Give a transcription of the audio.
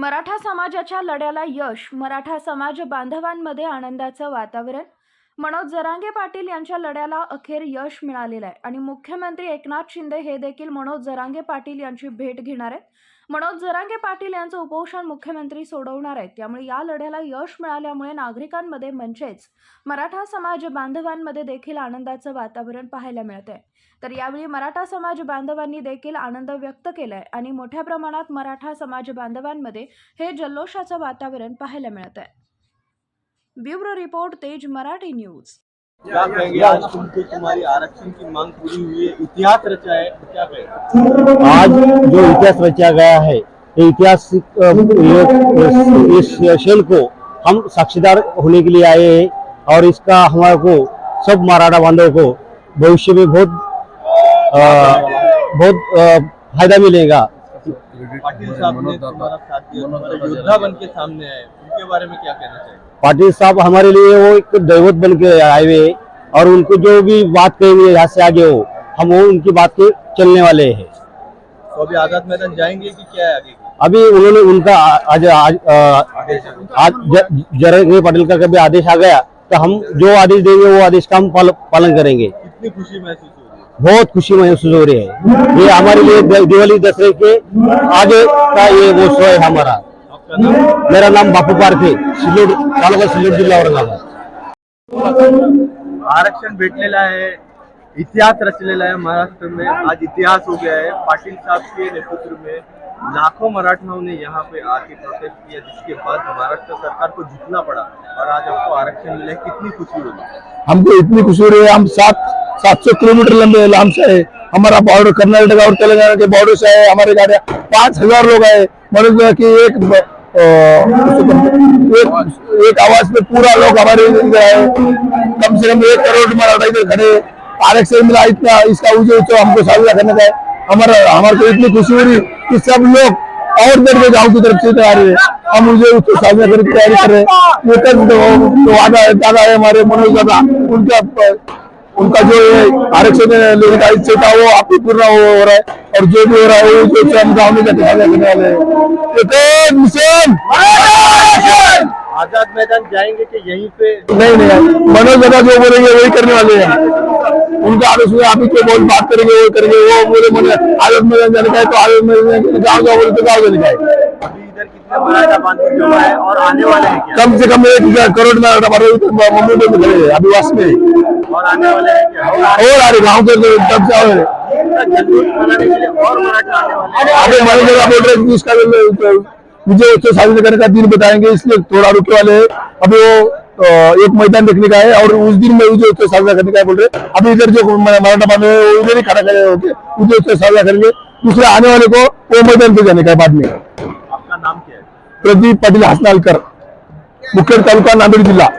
मराठा समाजाच्या लढ्याला यश मराठा समाज बांधवांमध्ये आनंदाचं वातावरण. मनोज जरांगे पाटील यांच्या लढ्याला अखेर यश मिळालेलं आहे. आणि मुख्यमंत्री एकनाथ शिंदे हे देखील मनोज जरांगे पाटील यांची भेट घेणार आहेत. मनोज जरांगे पाटील यांचं उपोषण मुख्यमंत्री सोडवणार आहेत. त्यामुळे या लढ्याला यश मिळाल्यामुळे नागरिकांमध्ये म्हणजेच मराठा समाज बांधवांमध्ये देखील आनंदाचं वातावरण पाहायला मिळत आहे तर यावेळी मराठा समाज बांधवांनी देखील आनंद व्यक्त केलाय आणि मोठ्या प्रमाणात मराठा समाज बांधवांमध्ये हे जल्लोषाचं वातावरण पाहायला मिळत आहे bureau report Tej Marathi news. क्या कहेंगे आज? तुमको तुम्हारी आरक्षण की मांग पूरी हुई है? इतिहास रचा है क्या कहेंगे? आज जो इतिहास रचा गया है ये इतिहास इस शेल को हम साक्षीदार होने के लिए आए हैं और इसका हमारे को सब मराठा बांधव को भविष्य में बहुत अ, बहुत फ़ायदा मिलेगा। पाटिल साहब ने तुम्हारा साथ दिया तुम्हारे योद्धा बन के सामने आए। उनके बारे में क्या कहना चाहिए पाटिल साहब हमारे लिए वो एक दैवत बन के आए हुए और उनको जो भी बात कहेंगे यहाँ से आगे हो हम वो उनकी बात के चलने वाले हैं। तो अभी आज़ाद मैदान जाएँगे कि क्या है आगे? अभी उन्होंने उनका आज आज आज जरंगे पाटिल का कभी आदेश आ गया तो हम जो आदेश देंगे वो आदेश का हम पालन करेंगे। कितनी खुशी महसूस है बहुत खुशी महसूस हो रही है। ये हमारे लिए दिवाली दशहरे के आगे का ये वो शो है हमारा। मेरा नाम बापू पारखे सिल्लोड तालुका सिल्लोड जिल्हा औरंगाबाद। आरक्षण भेटलेलं आहे इतिहास रचलेला है महाराष्ट्र में। आज इतिहास हो गया है पाटिल साहब के नेतृत्व में लाखों मराठाओं ने यहाँ पे आके प्रोटेस्ट किया जिसके बाद महाराष्ट्र सरकार को झुकना पड़ा और आज आपको आरक्षण मिला कितनी खुशी हो होगी? हमको इतनी खुशी हो रही है हम सात सात सौ किलोमीटर लंबे लाम से है। हमारा बॉर्डर कर्नाटक और तेलंगाना के बॉर्डर से है। हमारे गाड़ियाँ पाँच हज़ार लोग आए। मतलब कि एक एक एक आवाज़ में पूरा लोग हमारे इधर आए। कम से कम एक करोड़ मराठा इधर खड़े। आरक्षण मिला इतना, इसका ऊँचे ऊँचे हमको साझा करने का हमारा, हमारे को इतनी खुशी हो रही कि सब लोग और बढ़ में गाँव की तरफ़ से आ रहे हैं। हम मुझे उसको साझा करने की तैयारी कर रहे हैं। ये तक तो दादा है हमारे मनोज दादा। उनका उनका जो आरक्षण लेने का इच्छा था वो आप पूर्ण हो हो रहा है। और जो भी हो रहा है वो जो गाँव में जाके करने वाले हैं। आज़ाद मैदान जाएँगे कि यहीं पे? नहीं नहीं मनोज दादा जो बोलेंगे वही करने वाले हैं। उनका आदेश हुआ आप ही बोल बात करेंगे वो करेंगे वो बोले मैंने आदत में जाने का है तो आदत में गाँव जाओ बोले तो गाँव जाने का है। कम से कम एक करोड़ में मुंबई में खड़े हैं अभी वास में। और आने वाले और आ रहे गाँव के तब से आ रहे। का जल्लूस मनाने के लिए और मराठा आने वाले हैं। अभी हमारे जगह बोल रहे हैं कि इसका जो- मुझे उससे साझा करने का दिन बताएँगे इसलिए थोड़ा रुके वाले हैं। अभी वो एक मैदान देखने का है और उस दिन में मुझे उससे साझा करने का बोल रहे हैं। अभी इधर जो मराठा बांधव है वो इधर ही खड़ा खड़े होके मुझे उससे साझा करेंगे। दूसरे आने वाले को वो मैदान पे जाने का बाद में। प्रदीप पाटील हसनालकर मुखेड तालुका नांदेड जिल्हा.